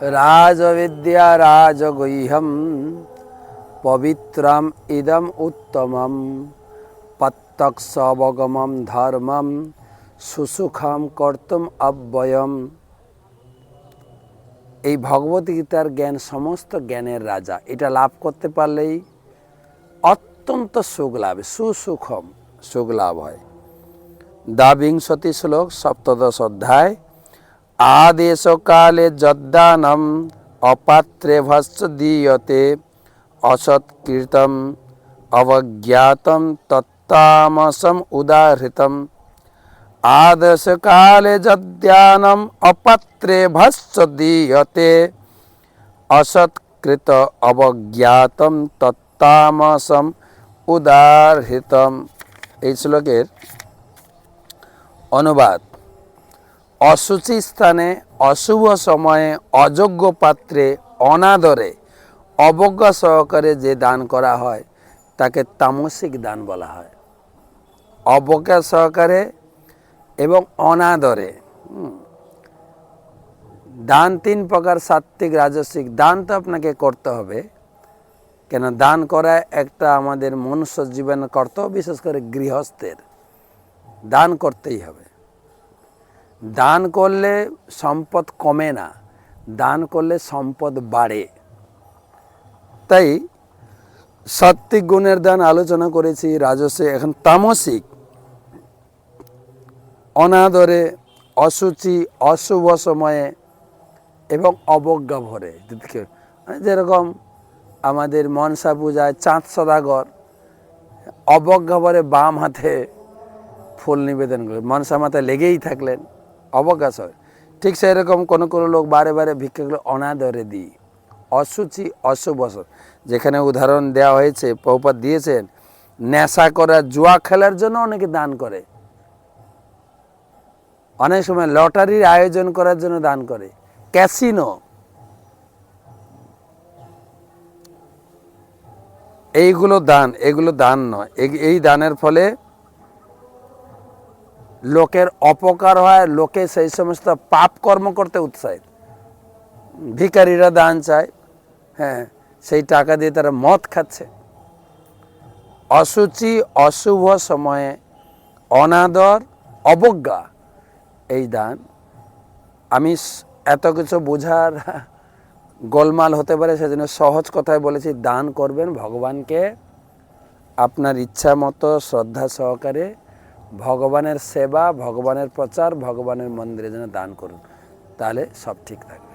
রাজবিদ্যা রাজগৈহম পবিত্রম ইদম উত্তমম প্রত্যক্ষবগমম ধর্মম সুসুখম কর্তম অব্যয়ম এই ভগবত গীতার জ্ঞান সমস্ত জ্ঞানের রাজা। এটা লাভ করতে পারলেই অত্যন্ত সুখ লাভ সুসুখম সুখ লাভ হয়। দ্বাবিংশতি শ্লোক, সপ্তদশ অধ্যায়। আদেশ কালে যদ্দানম অপাত্রে ভস্য দীয়তে অসৎকৃতম অবজ্ঞাতম তত্তামসম উদাহৃতম আদেশ কালে যদ্যানম অপাত্রে ভস্য দীয়তে অসৎকৃত অবজ্ঞাতম তত্তামসম উদাহৃতম এই শ্লোকের অনুবাদ অসুচি স্থানে, অশুভ সময়ে, অযোগ্য পাত্রে, অনাদরে, অবজ্ঞা সহকারে যে দান করা হয়, তাকে তামসিক দান বলা হয়। অবজ্ঞা সহকারে এবং অনাদরে দান তিন প্রকার সাত্ত্বিক, রাজস্বিক। দান তো আপনাকে করতে হবে। কেন দান করা একটা আমাদের মনুষ্য জীবনের কর্তব্য, বিশেষ করে গৃহস্থের। দান করতেই হবে। দান করলে সম্পদ কমে না, দান করলে সম্পদ বাড়ে। তাই সাত্বিক গুণের দান আলোচনা করেছি রাজসে এখন তামসিক। অনাদরে অসুচি অশুভ সময়ে এবং অবজ্ঞা ভরে। মানে যেরকম আমাদের মনসা পূজায় চাঁদ সদাগর, অবজ্ঞা ভরে বাম হাতে ফুল নিবেদন করে, মনসা মাথায় লেগেই থাকলেন। অবকাশ হয়। ঠিক সেরকম কোনো কোনো লোক বারে বারে ভিক্ষাগুলো অনাদরে দিই। অসুচি অশুভ যেখানে উদাহরণ দেওয়া হয়েছে পৌপাত দিয়েছেন, নেশা করা জুয়া খেলার জন্য অনেকে দান করে। অনেক সময় লটারির আয়োজন করার জন্য দান করে। ক্যাসিনো। এইগুলো দান, এগুলো দান নয়। এই দানের ফলে লোকের অপকার হয়, লোকে সেই সমস্ত পাপ কর্ম করতে উৎসাহিত। ভিকারীরা দান চায় হ্যাঁ সেই টাকা দিয়ে তারা মদ খাচ্ছে। অসুচি অশুভ সময়ে অনাদর, অবজ্ঞা, এই দান। আমি এত কিছু বোঝার গোলমাল হতে পারে, সেজন্য সহজ কথায় বলেছি, দান করবেন ভগবানকে। আপনার ইচ্ছা মতো, শ্রদ্ধা সহকারে ভগবানের সেবা ভগবানের প্রচার ভগবানের মন্দিরে যেন দান করুন তাহলে সব ঠিক থাকবে।